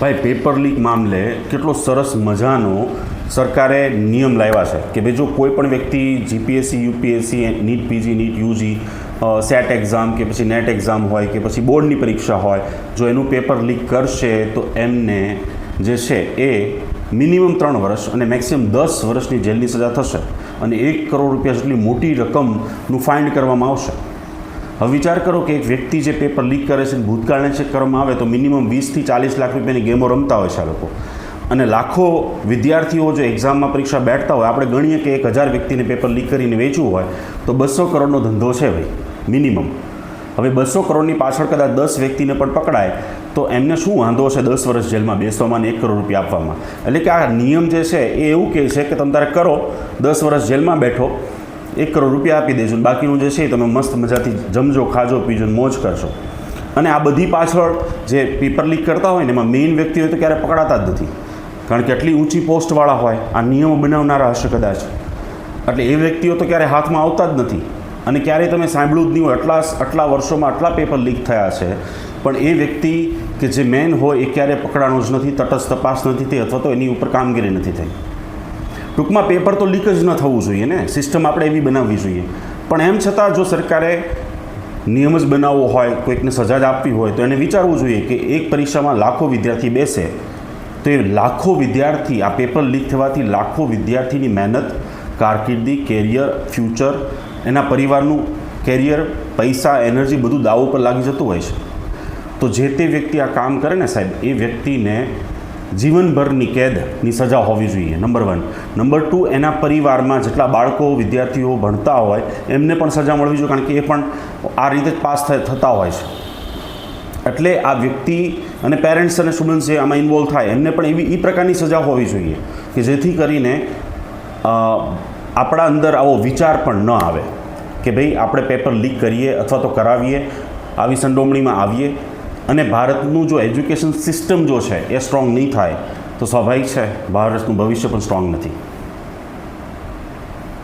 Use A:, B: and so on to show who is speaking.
A: ભાઈ paper leak મામલે કેટલો સરસ મજાનો સરકારે નિયમ લાવ્યા છે કે ભાઈ, જો કોઈ પણ વ્યક્તિ GPSC UPSC NEET PG NEET UG SET exam કે પછી નેટ એક્ઝામ હોય કે પછી બોર્ડની પરીક્ષા હોય, જો એનું પેપર લીક કરશે તો એમને જે છે એ મિનિમમ ત્રણ વર્ષ અને મેક્સિમમ દસ વર્ષની જેલની સજા થશે અને એક કરોડ રૂપિયા જેટલી મોટી રકમનું ફાઇન્ડ કરવામાં આવશે. હવે વિચાર કરો કે એક વ્યક્તિ જે પેપર લીક કરે છે ભૂતકાળને ચેક કરવામાં આવે તો મિનિમમ વીસથી ચાલીસ લાખ રૂપિયાની ગેમો રમતા હોય છે આ લોકો. અને લાખો વિદ્યાર્થીઓ જો એક્ઝામમાં પરીક્ષા બેઠતા હોય, આપણે ગણીએ કે એક હજાર વ્યક્તિને પેપર લીક કરીને વેચવું હોય, તો બસો કરોડનો ધંધો છે ભાઈ મિનિમમ હવે બસો કરોડની પાછળ કદાચ દસ વ્યક્તિને પણ પકડાય, તો એમને શું વાંધો છે દસ વર્ષ જેલમાં બેસવામાં એક કરોડ રૂપિયા આપવામાં? એટલે કે આ નિયમ જે છે એ એવું કહે છે કે તમે તારે કરો, દસ વર્ષ જેલમાં બેઠો એક કરોડ રૂપિયા આપી અને બાકીનું જે છે તમે મસ્ત મજાથી જમજો, ખાજો, પીજો મોજ કરશો. અને આ બધી પાછળ જે પેપર લીક કરતા હોય ને, એમાં મેઇન વ્યક્તિ હોય તો ક્યારે પકડાતા જ નથી. કારણ કે આટલી ઊંચી પોસ્ટવાળા હોય, આ નિયમો બનાવનારા હશે કદાચ. એટલે એ વ્યક્તિઓ તો ક્યારે હાથમાં આવતા જ નથી. અને ક્યારેય તમે સાંભળ્યું જ નહીં હોય, આટલા આટલા વર્ષોમાં આટલા પેપર લીક થયા છે. પણ એ વ્યક્તિ કે જે મેન હોય, એ ક્યારે પકડાણો જ નથી, તટસ્થ તપાસ નથી થઈ, અથવા તો એની ઉપર કામગીરી નથી થઈ. ટૂંકમાં પેપર તો લીક જ ન થવું જોઈએ ને. સિસ્ટમ આપણે એવી બનાવવી જોઈએ. પણ એમ છતાં જો સરકારે નિયમ જ બનાવવો હોય, કોઈકને સજા જ આપવી હોય, તો એને વિચારવું જોઈએ કે એક પરીક્ષામાં લાખો વિદ્યાર્થી બેસે. તો એ લાખો વિદ્યાર્થી, આ પેપર લીક થવાથી લાખો વિદ્યાર્થીની મહેનત, કારકિર્દી, કેરિયર, ફ્યુચર, એના પરિવારનું કેરિયર, પૈસા, એનર્જી બધું દાવ ઉપર લાગી જતું હોય છે. તો જે તે વ્યક્તિ આ કામ કરે ને સાહેબ, એ વ્યક્તિને જીવનભરની કેદની સજા હોવી જોઈએ નંબર વન નંબર ટુ એના પરિવારમાં જેટલા બાળકો, વિદ્યાર્થીઓ ભણતા હોય, એમને પણ સજા મળવી જોઈએ, કારણ કે એ પણ આ રીતે જ પાસ થતા હોય છે. એટલે આ વ્યક્તિ અને પેરેન્ટ્સ અને સ્ટુડન્ટ્સ જે આમાં ઇન્વોલ્વ થાય, એમને પણ એવી એ પ્રકારની સજા હોવી જોઈએ કે જેથી કરીને આપણા અંદર આવો વિચાર પણ ન આવે કે ભાઈ આપણે પેપર લીક કરીએ અથવા તો કરાવીએ, આવી સંડોવણીમાં આવીએ અને ભારતનું જો એજ્યુકેશન સિસ્ટમ જો છે એ સ્ટ્રોંગ નહીં થાય, તો સ્વાભાવિક છે, ભારતનું ભવિષ્ય પણ સ્ટ્રોંગ નથી.